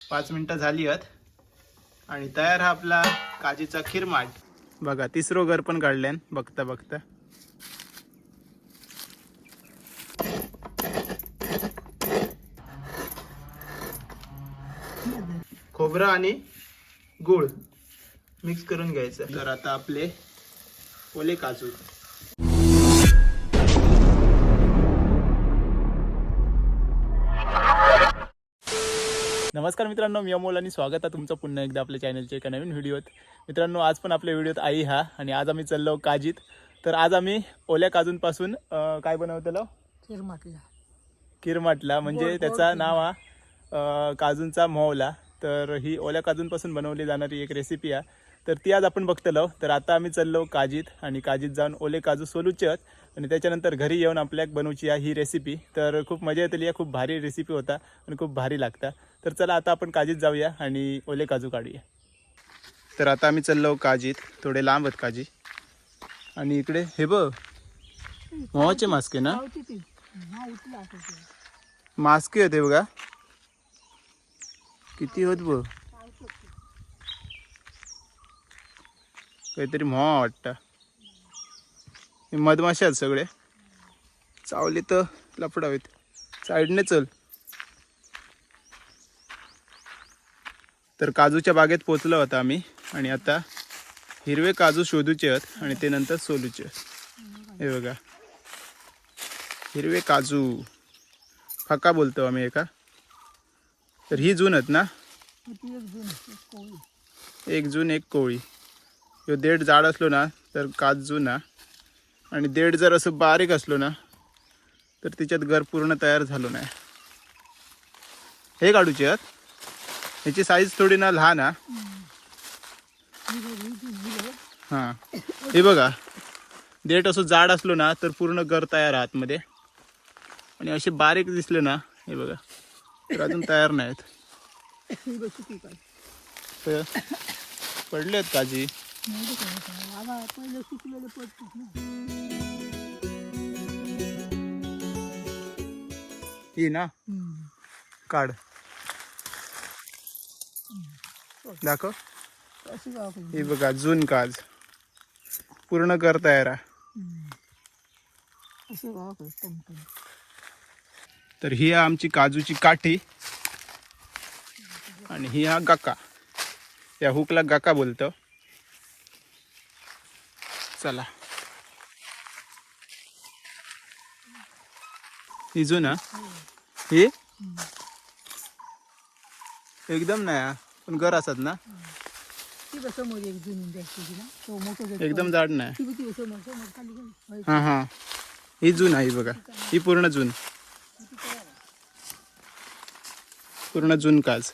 पाच मिनिटं झाली आहेत आणि तयार हा आपला काजीचा खीरमाट बघा तिसरं घर पण काढल्यान बघता बघता. खोबरं आणि गूळ मिक्स करून घ्यायचं. तर आता आपले ओले काजू. नमस्कार मित्रांनो मी अमोल आणि स्वागत आहे तुमचं पुन्हा एकदा आपल्या चॅनलच्या एका नवीन व्हिडिओत मित्रांनो आज पण आपल्या व्हिडिओत आई हा आणि आज आम्ही चाललो काजीत. तर आज आम्ही ओल्या काजूंपासून अं, काय बनवलेलं चिरमाटला किरमाटला. म्हणजे गोड- गोड त्याचा. नाव हा अं, काजूंचा मोहला तर ही ओल्या काजूंपासून बनवली जाणारी एक रेसिपी आहे. तर ती आज आपण बघतलो तर आता आम्ही चाललो काजीत आणि काजीत जाऊन ओले काजू सोलूचे आहेत. आणि त्याच्यानंतर घरी येऊन आपल्याक बनवची आहे ही रेसिपी तर खूप मजा येतली आहे. खूप भारी रेसिपी होता आणि खूप भारी लागता. तर चला आता आपण काजीत जाऊया आणि ओले काजू काढूया. तर आता आम्ही चाललो काजीत थोडे लांब आहेत काजी. आणि इकडे हे बघ. मोहाचे मास्के ना? मास्के होते बघा. किती होत बघ. काहीतरी म्हा वाटतं. हे मधमाशा आहेत सगळे. चावले तर लपडावेत साईडने चल. तर काजूच्या बागेत पोचलो होता आम्ही. आणि आता हिरवे काजू शोधूचे आहेत आणि ते नंतर सोलूचे आहेत. हे बघा. हिरवे काजू. फका बोलतो आम्ही एका. तर ही जून आहेत ना? एक जून एक कोळी. ह्यो देठ जाड असलो ना तर काज जुना आणि देठ जर असं बारीक असलो ना तर तिच्यात घर पूर्ण तयार झालो नाही. हे काढूचे आहेत. ह्याची साईज थोडी ना लहान हा हां. हे बघा. देठ असं जाड असलो ना तर पूर्ण घर तयार आहे आतमध्ये. आणि असे बारीक दिसले ना हे बघा. तर अजून तयार नाहीत. तर पडले आहेत काजी. ये ना. काढ. दाखव. हे बघा जून काज पूर्ण कर तयार आहे असं गाव टमटम. तर ही आहे आमची काजूची काठी. आणि ही हा गाका. या हुकला गाका बोलतो. चला. ही जुना. ही? एकदम नाही. पण घर असत ना? ती बस समोर एक जून द्यायची ती ना. तो मोठं जर एकदम जाड नाही. ती बघ ती समोर समोर खाली गेली. होय. हा हा. ही जून आहे बघा. ही पूर्ण जून. पूर्ण जून काज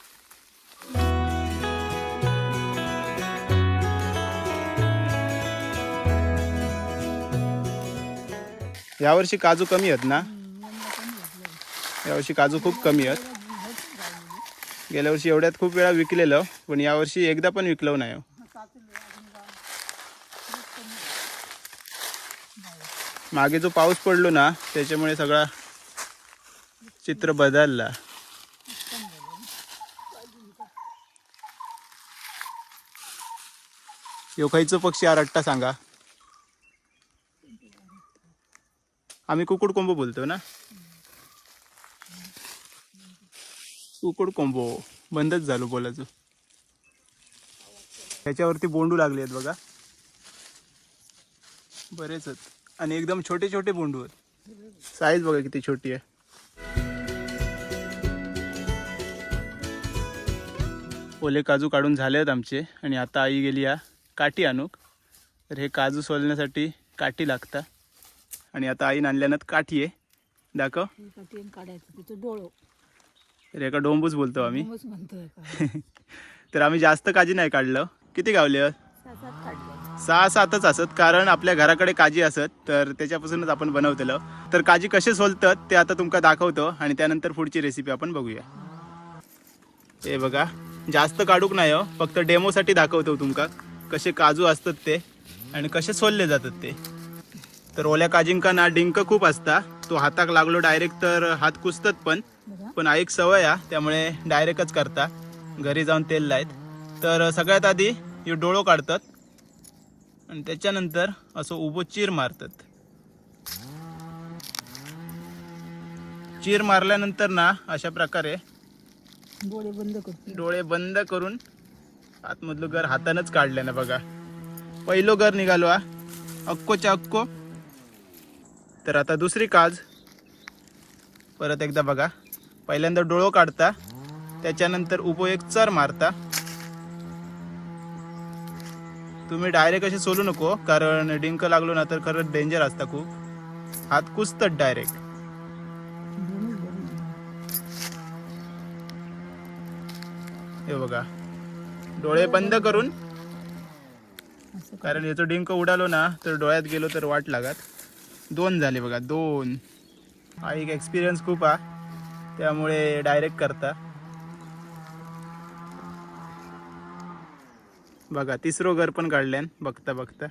यावर्षी काजू कमी आहेत ना? हम्म, यंदा कमी घेतलं. यावर्षी काजू खूप कमी आहेत. गेल्या वर्षी एवढ्यात खूप वेळा विकलेलं पण यावर्षी एकदा पण विकलो नाही. हो. मागे जो पाऊस पडलो ना त्याच्यामुळे सगळा चित्र बदलला. यो खयचो पक्षी आरट्टा सांगा. आम्ही कुकुड कोंब बोलतो ना? उकड कोंबो बंदच झालो बोलायचं. त्याच्यावरती बोंडू लागले आहेत बघा. बरेच आहेत. आणि एकदम छोटे छोटे बोंडू आहेत. साईज बघा किती छोटी आहे. ओले काजू काढून झाले आहेत आमचे. आणि आता आई गेली या काठी आणूक. तर हे काजू सोलण्यासाठी काठी लागता. आणि आता आईन आणल्यानं काठी आहे. दाखव. काढायचं. तिचं तर एका डोंबूच बोलतो आम्ही. मस्त म्हणतोय का? तर आम्ही जास्त काजी नाही काढलं. किती गावले काढले सहा सातच असत कारण आपल्या घराकडे काजी असत तर त्याच्यापासूनच आपण बनवतेलं. तर काजी कसे सोलतात ते आता तुमका दाखवतो आणि त्यानंतर पुढची रेसिपी आपण बघूया. हे बघा जास्त काढूक नाही हो फक्त डेमोसाठी दाखवतो तुमका कसे काजू असतात ते आणि कसे सोलले जातात ते. तर ओल्या काजींका ना डिंक खूप असता तो हाताक लागलो डायरेक्ट तर हात कुसतात पण. पण एक सवय आहे त्यामुळे डायरेक्टच करता. घरी जाऊन तेल लायत तर सगळ्यात आधी हे डोळो काढतात. आणि त्याच्यानंतर असं उभं चीर मारतात. चीर मारल्यानंतर ना अशा प्रकारे डोळे बंद करते डोळे बंद करून आतमधलं घर हातानंच काढलं ना बघा. पहिलो घर निघालो हा. अक्कोच्या अक्को. तर आता दुसरी काज. परत एकदा बघा. पहिल्यांदा डोळो काढता त्याच्यानंतर उभो एक चर मारता. तुम्ही डायरेक्ट असे सोलू नको कारण डिंक लागलो ना तर खरंच डेंजर असता खूप. हात कुसतात डायरेक्ट हे बघा. डोळे बंद करून कारण याचं डिंक उडालो ना तर डोळ्यात गेलो तर वाट लागत. दोन झाले बघा दोन. हा एक एक्सपिरियन्स खूप हा. त्यामुळे डायरेक्ट करता. बघा तिसरं घर पण काढल्यान बघता बघता.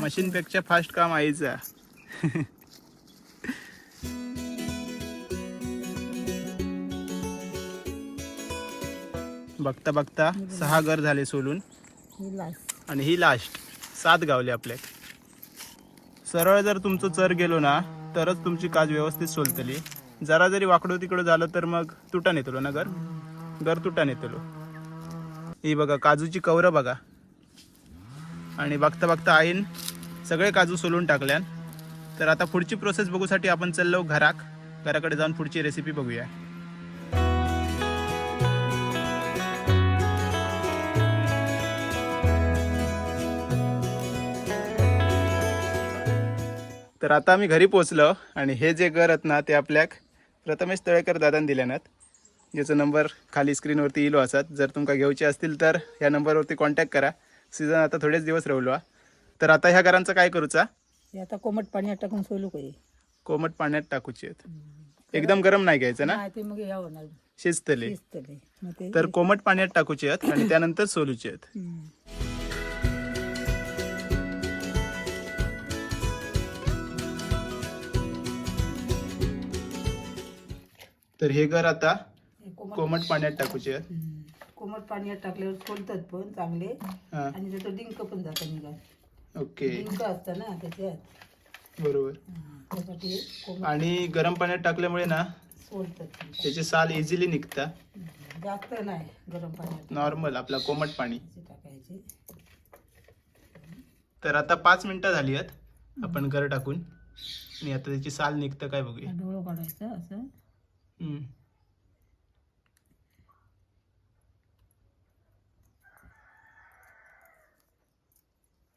मशीन पेक्षा फास्ट काम आईचा बघता बघता सहा घर झाले सोलून हे लास्ट आणि ही लास्ट सात गावले आपले. सरळ जर तुमचं चर गेलो ना तरच तुमची काज व्यवस्थित सोलतली. जरा जरी वाकडो तिकडं झालं तर मग तुटा नेतलो ना घर? घर तुटा नेतलो ही बघा काजूची कवरं बघा. आणि बघता बघता आईन सगळे काजू सोलून टाकल्यान तर आता पुढची प्रोसेस बघूसाठी आपण चाललो घराक. घराकडे जाऊन पुढची रेसिपी बघूया. तर आता आम्ही घरी पोचलो आणि हे जे घर आहेत ना ते आपल्याक प्रथमेश तळेकर दादान दिल्यानात ज्याचा नंबर खाली स्क्रीनवरती येलो असत जर तुमका घेऊचे असतील तर ह्या नंबरवरती कॉन्टॅक्ट करा. सीझन आता थोडेच दिवस राहिलो. तर आता ह्या घरांचं काय करूचा? आता कोमट पाण्यात टाकून सोलू काही कोमट पाण्यात टाकूचे आहेत. एकदम गरम नाही घ्यायचं ना? ते मग होणार शिजतले. तर कोमट पाण्यात टाकूचे आहेत आणि त्यानंतर सोलूचे आहेत. तर हे घर आता कोमट पाण्यात टाकूचे. कोमट पाण्यात टाकल्यावर सोलतात पण चांगले. हा. आणि त्याचं डिंक पण जातं निघाल ओके. डिंक असतं ना त्याच्यात. बरोबर. हम्म. त्यासाठी कोमट आणि गरम पाण्यात टाकल्यामुळे ना त्याचे साल इझिली निघता हम्म. जास्त नाही गरम पाण्यात. नॉर्मल आपला कोमट पाणी. असे टाकायचे. तर आता पाच मिनिटं झाली आहेत. आपण घर टाकून. आणि आता त्याची साल निघतं काय बघूया. डोळं काढायचं असं. हम्म.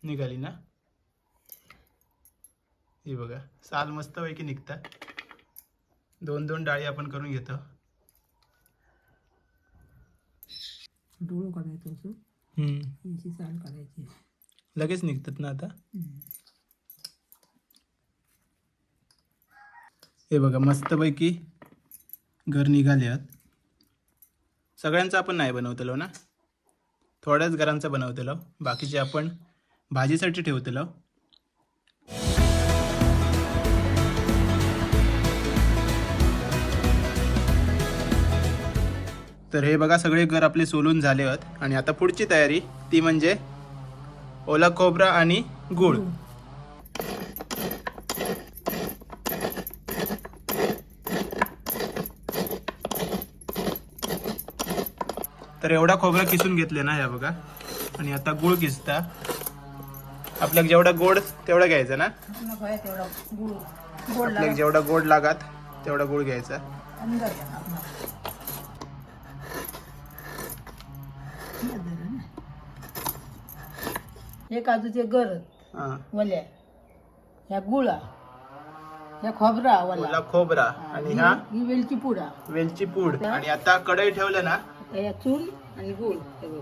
निघाली ना? ही बघा साल मस्तपैकी निघता दोन दोन डाळी आपण करून घेतो. डोळं काढायचं असं साल काढायची. लगेच निघतात ना आता. हे बघा मस्तपैकी घर निघाले आहेत सगळ्यांचं आपण नाही बनवतलो ना? थोड्याच घरांचं बनवतलो. बाकीचे आपण भाजीसाठी ठेवतलो. तर हे बघा सगळे घर आपले सोलून झाले आहेत आणि आता पुढची तयारी ती म्हणजे ओला खोबरा आणि गूळ. तर एवढा खोबरा किसून घेतले ना ह्या बघा. आणि आता गुळ किसता. आपल्याला जेवढा गोड तेवढा घ्यायचा ना? आपल्याला जेवढा गोड लागत तेवढा गुळ घ्यायचा. हे काजूचे गर हा. वल्या. ह्या गुळा. ह्या खोबरा वला खोबरा. आणि हा ही वेलची पुडा. वेलची पूड. आणि आता कढई ठेवलं ना या चूल आणि गुळ हे बघ.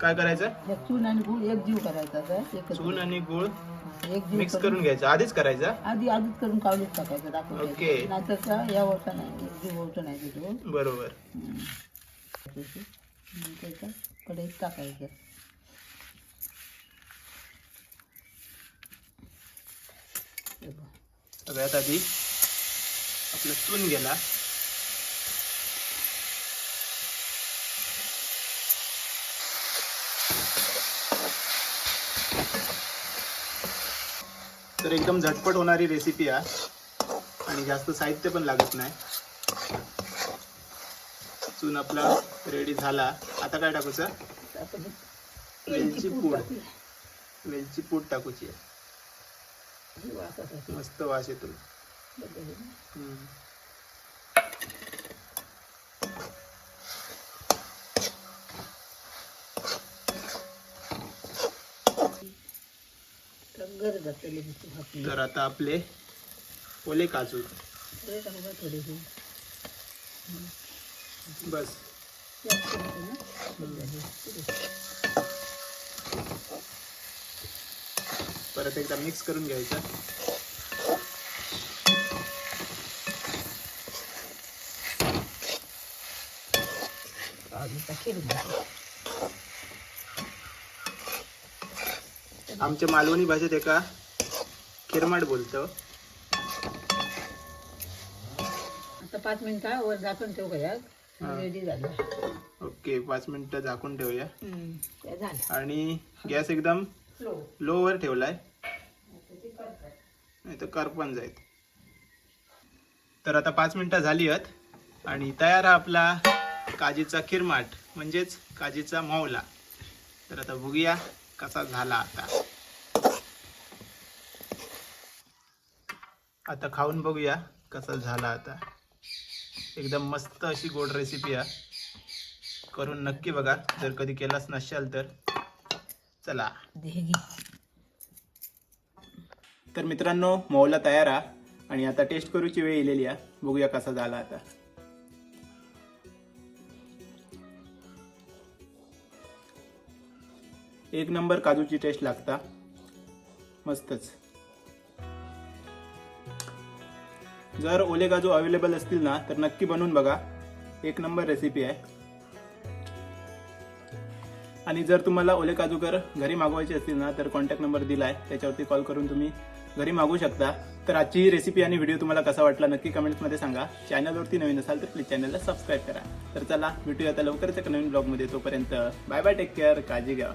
काय करायचं या चूल आणि गुळ एक जीव करायचा आता, एकच चून आणि गुळ एक जीव मिक्स करून. घ्यायचं. आधीच करायचं? आधी आधीच करून कावलीत टाकायचं ओके. दाखवायचं नाहीतर का या वर्षा नाही एक जीव होतो नाही तिथं बरोबर. कढईत टाकायचं. हे बघ. सगळ्यात आधी आपलं चून गेला. तर एकदम झटपट होणारी रेसिपी आहे आणि जास्त साहित्य पण लागत नाही. चून आपला रेडी झाला. आता काय टाकूचा वेलची पूड. वेलची पूड टाकूची आहे. मस्त वास येतो. तर भाकरी. आता आपले ओले काजू थोडे टाकू का थोडेसे? बस जास्त नको ना? बदल. थोडे. परत एकदा मिक्स करून घ्यायचं किरमा. आमच्या मालवणी भाषेत एका खिरमाट बोलतो. आता पाच मिनिटं वर ठेव हा. रेडी झालं. ओके पाच मिनिटं झाकून ठेवूया. हम्म, ते झालं. आणि गॅस एकदम लोवर ठेवलाय. नाही तर करपण जाईल. तर आता पाच मिनिटं झाली आहेत. आणि तयार आहे आपला काजीचा खिरमाट म्हणजेच काजीचा मावला तर आता बघूया कसा झाला आता. आता खाऊन बघूया कसा झाला आता. एकदम मस्त अशी गोड रेसिपी आहे. करून नक्की बघा. जर कधी केलाच नसाल तर. चला. तर मित्रांनो मौला तयार आहे. आणि आता टेस्ट करूची वेळ येलेली आहे. बघूया कसा झाला आता. एक नंबर काजूची टेस्ट लागता. मस्तच. जर ओले काजू अवेलेबल असतील ना तर नक्की बनवून बघा. एक नंबर रेसिपी आहे. आणि जर तुम्हाला ओले काजूकर घरी मागवायचे असतील ना तर कॉन्टॅक्ट नंबर दिला आहे त्याच्यावरती कॉल करून तुम्ही घरी मागवू शकता. तर आजची रेसिपी आणि व्हिडिओ तुम्हाला कसा वाटला नक्की कमेंट्समध्ये सांगा. चॅनलवरती नवीन असाल तर प्लीज चॅनलला सबस्क्राईब करा. तर चला भेटूया आता लवकरच एका नवीन ब्लॉगमध्ये तोपर्यंत बाय बाय टेक केअर काळजी घ्या.